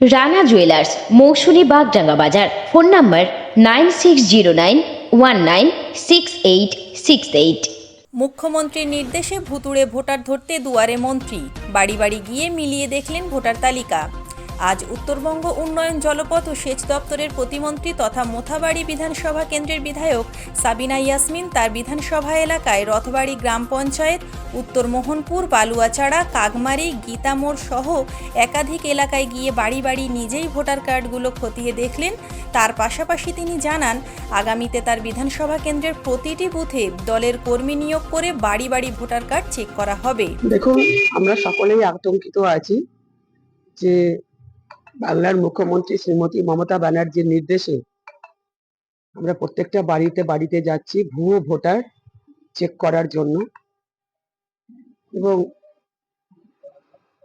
Rana jewellers Mousumi Bagdanga বাজার। Phone number nine six zero nine one nine six eight six eight. মুখ্যমন্ত্রীর নির্দেশে ভুতুড়ে voter ধরতে দুয়ারে মন্ত্রী। বাড়ি বাড়ি গিয়ে মিলিয়ে দেখলেন ভোটার তালিকা। আজ উত্তরবঙ্গ উন্নয়ন জলপথ ও সেচ দপ্তরের প্রতিমন্ত্রী তথা মোথাবাড়ি বিধানসভা কেন্দ্রের বিধায়ক সাবিনা ইয়াসমিন তার বিধানসভা এলাকায় রথবাড়ি গ্রাম পঞ্চায়েত, উত্তর মোহনপুর বালুয়াচাড়া কাগমারি গীতামোড় সহ একাধিক এলাকায় গিয়ে বাড়ি বাড়ি নিজেই ভোটার কার্ডগুলো খতিয়ে দেখলেন। তার পাশাপাশি তিনি জানান, আগামীতে তার বিধানসভা কেন্দ্রের প্রতিটি বুথে দলের কর্মী নিয়োগ করে বাড়ি বাড়ি ভোটার কার্ড চেক করা হবে। দেখুন, আমরা সকলেই আতঙ্কিত আছি যে বাংলার মুখ্যমন্ত্রী শ্রীমতী মমতা ব্যানার্জির নির্দেশে আমরা প্রত্যেকটা বাড়িতে বাড়িতে যাচ্ছি ভুয়ো ভোটার চেক করার জন্য। এবং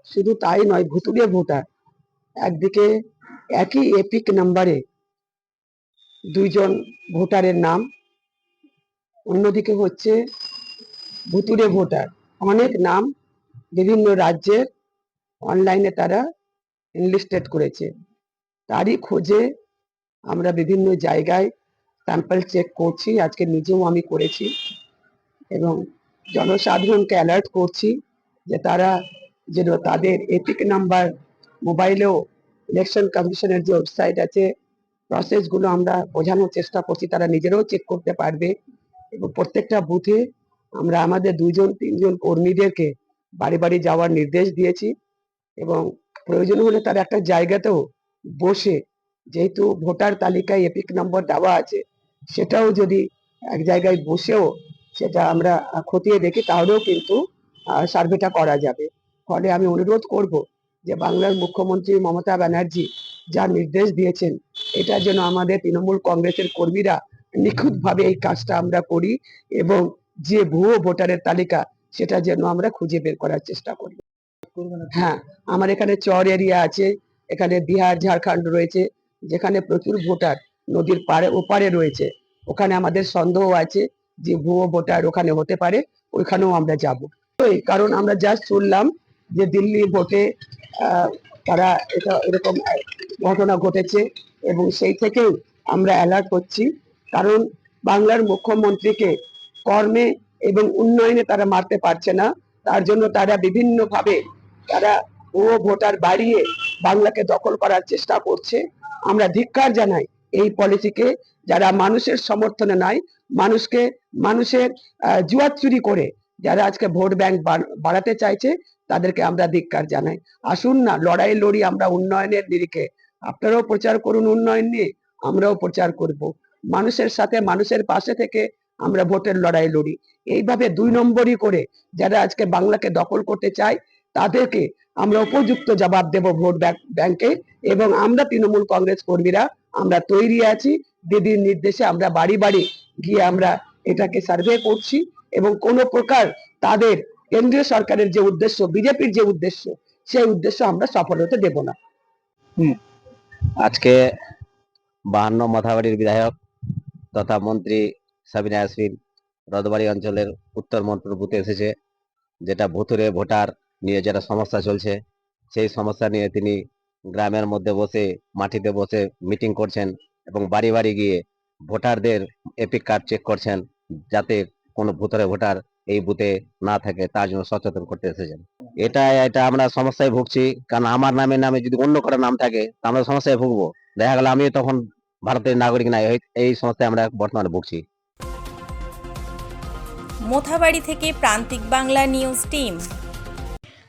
শুধু তাই নয়, ভুতুড়ে ভোটার, একদিকে একই এপিক নাম্বারে দুইজন ভোটারের নাম, অন্যদিকে হচ্ছে ভুতুড়ে ভোটার। অনেক নাম বিভিন্ন রাজ্যের অনলাইনে তারা এনলিস্টেড করেছে। তারই খোঁজে আমরা বিভিন্ন জায়গায় স্যাম্পল চেক করছি। আজকে নিজেও আমি করেছি এবং জনসাধারণকে অ্যালার্ট করছি যে তারা যেন তাদের এপিক নাম্বার মোবাইলেও ইলেকশন কমিশনের যে ওয়েবসাইট আছে প্রসেসগুলো আমরা বোঝানোর চেষ্টা করছি। তারা নিজেরাও চেক করতে পারবে এবং প্রত্যেকটা বুথে আমরা আমাদের দুইজন, তিনজন কর্মীদেরকে বাড়ি বাড়ি যাওয়ার নির্দেশ দিয়েছি এবং প্রয়োজন হলে তার একটা জায়গাতেও বসে যেহেতু ভোটার তালিকায় এপিক নম্বর দেওয়া আছে, সেটাও যদি এক জায়গায় বসেও সেটা আমরা খতিয়ে দেখি, তাহলেও কিন্তু সার্ভেটা করা যাবে। ফলে আমি অনুরোধ করব যে বাংলার মুখ্যমন্ত্রী মমতা ব্যানার্জি যা নির্দেশ দিয়েছেন, এটা যেন আমাদের তৃণমূল কংগ্রেসের কর্মীরা নিখুঁতভাবে এই কাজটা আমরা করি এবং যে ভুয়ো ভোটারের তালিকা, সেটা যেন আমরা খুঁজে বের করার চেষ্টা করি। হ্যাঁ আমার এখানে চর এরিয়া আছে, এখানে বিহার, ঝাড়খণ্ড রয়েছে, যেখানে প্রচুর ভোটার নদীর পারে ওপারে রয়েছে। ওখানে আমাদের সন্দেহ আছে যে ভুয়ো ভোটার ওখানে হতে পারে, ওইখানেও আমরা যাব। কারণ আমরা জাস্ট শুনলাম যে দিল্লি ভোটে তারা এটা এরকম ঘটনা ঘটেছে এবং সেই থেকেই আমরা অ্যালার্ট করছি। কারণ বাংলার মুখ্যমন্ত্রীকে কর্মে এবং উন্নয়নে তারা মারতে পারছে না, তার জন্য তারা বিভিন্ন ভাবে তারা ও ভোটার বাড়িয়ে বাংলাকে দখল করার চেষ্টা করছে, আমরা ধিক্কার জানাই এই পলিসিকে। যারা মানুষের সমর্থনে নাই, মানুষকে, মানুষের জুয়ার চুরি করে যারা আজকে ভোট ব্যাংক বাড়াতে চাইছে, তাদেরকে আমরা ধিক্কার জানাই। আসুন না, লড়াই লড়ি আমরা উন্নয়নের নিরিখে। আপনারাও প্রচার করুন উন্নয়ন নিয়ে, আমরাও প্রচার করব। মানুষের সাথে, মানুষের পাশে থেকে আমরা ভোটের লড়াই লড়ি। এইভাবে দুই নম্বরই করে যারা আজকে বাংলাকে দখল করতে চায় তাদেরকে আমরা উপযুক্ত জবাব দেব ভোট ব্যাংক- এবং আমরা তৃণমূল কংগ্রেস কর্মীরা আমরা তৈরি আছি। দিদির নির্দেশে আমরা বাড়ি বাড়ি গিয়ে আমরা এটাকে সার্ভে করছি এবং কোনো প্রকার তাদের কেন্দ্রীয় সরকারের যে উদ্দেশ্য, বিজেপির যে উদ্দেশ্য, সেই উদ্দেশ্য আমরা সফল হতে দেব না। আজকে বাহান্ন মাথাবাড়ির বিধায়ক তথা মন্ত্রী সাবিনা ইয়াসমিন রদবাড়ি অঞ্চলের উত্তর মন্ত্র বুথে এসেছে, যেটা ভুতুরে ভোটার নিয়ে যেটা সমস্যা চলছে, সেই সমস্যা নিয়ে তিনি গ্রামের মধ্যে বসে, মাটিতে বসে মিটিং করছেন এবং বাড়ি বাড়ি গিয়ে ভোটারদের এপিক কার্ড চেক করছেন যাতে কোনো ভুতুরে ভোটার এই বুথে না থাকে, তার জন্য সচেতন করতে এসেছেন। এটা এটা আমরা সমস্যায় ভুগছি, কারণ আমার নামে নামে যদি অন্য কারও নাম থাকে আমরা সমস্যায় ভুগবো। দেখা গেল আমিও তখন ভারতের নাগরিক নাই এই- এই সমস্যায় আমরা বর্তমানে ভুগছি। মোথাবাড়ি থেকে প্রান্তিক বাংলা নিউজ টিম।